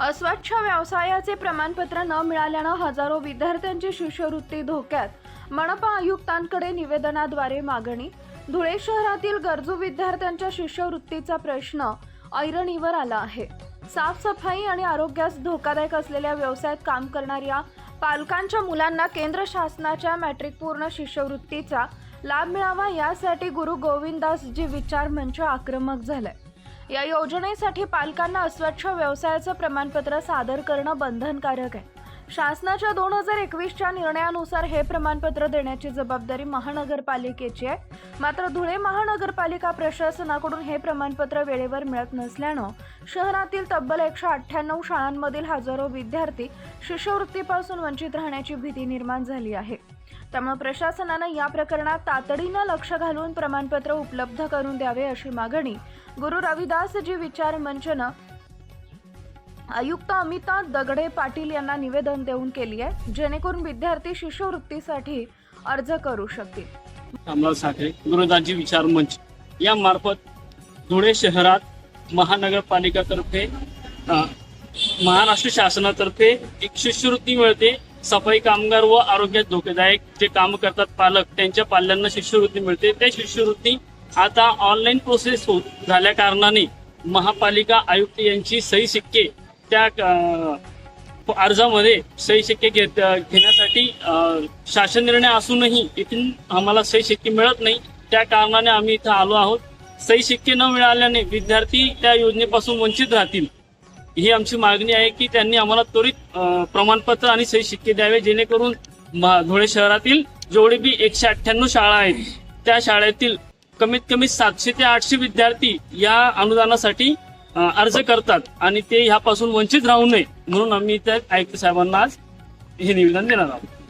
अस्वच्छ व्यवसायाचे प्रमाणपत्र न मिळाल्यानं हजारो विद्यार्थ्यांची शिष्यवृत्ती धोक्यात. मनपा आयुक्तांकडे निवेदनाद्वारे मागणी. धुळे शहरातील गरजू विद्यार्थ्यांच्या शिष्यवृत्तीचा प्रश्न ऐरणीवर आला आहे. साफसफाई आणि आरोग्यास धोकादायक असलेल्या व्यवसायात काम करणाऱ्या पालकांच्या मुलांना केंद्र शासनाच्या मॅट्रिकपूर्ण शिष्यवृत्तीचा लाभ मिळावा यासाठी गुरु गोविंदासजी विचार मंच आक्रमक झालाय. या योजनेसाठी पालकांना अस्वच्छ व्यवसायाचं प्रमाणपत्र सादर करणं बंधनकारक आहे. शासनाच्या दोन हजार एकवीसच्या निर्णयानुसार हे प्रमाणपत्र देण्याची जबाबदारी महानगरपालिकेची आहे. मात्र धुळे महानगरपालिका प्रशासनाकडून हे प्रमाणपत्र वेळेवर मिळत नसल्यानं शहरातील तब्बल एकशे अठ्ठ्याण्णव शाळांमधील हजारो विद्यार्थी शिष्यवृत्तीपासून वंचित राहण्याची भीती निर्माण झाली आहे. त्यामुळे प्रशासनानं या प्रकरणात तातडीनं लक्ष घालून प्रमाणपत्र उपलब्ध करून द्यावे अशी मागणी गुरु रविदासजी विचार मंचनं आयुक्त अमिता दगडे पाटील यांना निवेदन देऊन केली आहे जेणेकरून विद्यार्थी शिष्यवृत्तीसाठी अर्ज करू शकतील. कमला साखरे गुरुदाजी विचार मंच. या मार्फत धुळे शहरात महानगरपालिकातर्फे महाराष्ट्र शासनातर्फे एक शिष्यवृत्ती मिळते. सफाई कामगार व आरोग्यात धोकेदायक जे काम करतात पालक त्यांच्या पाल्यांना शिष्यवृत्ती मिळते. त्या शिष्यवृत्ती आता ऑनलाईन प्रोसेस होत झाल्या कारणाने महापालिका आयुक्त यांची सही सिक्के त्या अर्जामध्ये सही शिक्के घेत घेण्यासाठी शासन निर्णय असूनही इथून आम्हाला सही शिक्के मिळत नाही. त्या कारणाने आम्ही इथं आलो आहोत. सही शिक्के न मिळाल्याने विद्यार्थी त्या योजनेपासून वंचित राहतील. ही आमची मागणी आहे की त्यांनी आम्हाला त्वरित प्रमाणपत्र आणि सही शिक्के द्यावे जेणेकरून धुळे शहरातील जेवढे बी एकशे अठ्ठ्याण्णव शाळा आहेत त्या शाळेतील कमीत कमी सातशे ते आठशे विद्यार्थी या अनुदानासाठी अर्ज करतात आणि ते ह्यापासून वंचित राहू नये म्हणून आम्ही त्या आयुक्त साहेबांना आज हे निवेदन देणार आहोत.